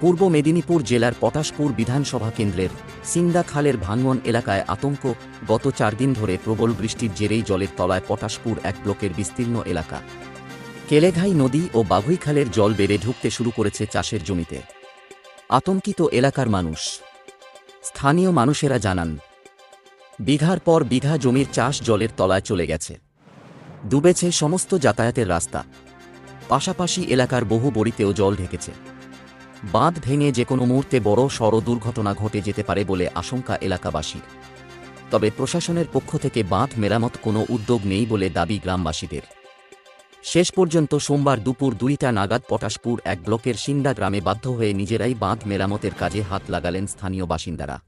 পূর্ব মেদিনীপুর জেলার পটাশপুর বিধানসভা কেন্দ্রের সিন্দা খালের ভাঙ্গন এলাকায় আতঙ্ক। গত চার দিন ধরে প্রবল বৃষ্টির জেরেই জলের তলায় পটাশপুর এক ব্লকের বিস্তীর্ণ এলাকা। কেলেঘাই নদী ও বাঘুই খালের জল বেড়ে ঢুকতে শুরু করেছে চাষের জমিতে। আতঙ্কিত এলাকার মানুষ। স্থানীয় মানুষেরা জানান, বিঘার পর বিঘা জমির চাষ জলের তলায় চলে গেছে। ডুবেছে সমস্ত যাতায়াতের রাস্তা। পাশাপাশি এলাকার বহু বড়িতেও জল ঢেকেছে। বাঁধ ভেঙে যে কোনো মুহূর্তে বড় সড় দুর্ঘটনা ঘটে যেতে পারে বলে আশঙ্কা এলাকাবাসী তবে প্রশাসনের পক্ষ থেকে বাঁধ মেরামত কোনো উদ্যোগ নেই বলে দাবি গ্রামবাসীদের। শেষ পর্যন্ত সোমবার দুপুর দুইটা নাগাদ পটাশপুর এক ব্লকের সিন্ডা গ্রামে বাধ্য হয়ে নিজেরাই বাঁধ মেরামতের কাজে হাত লাগালেন স্থানীয় বাসিন্দারা।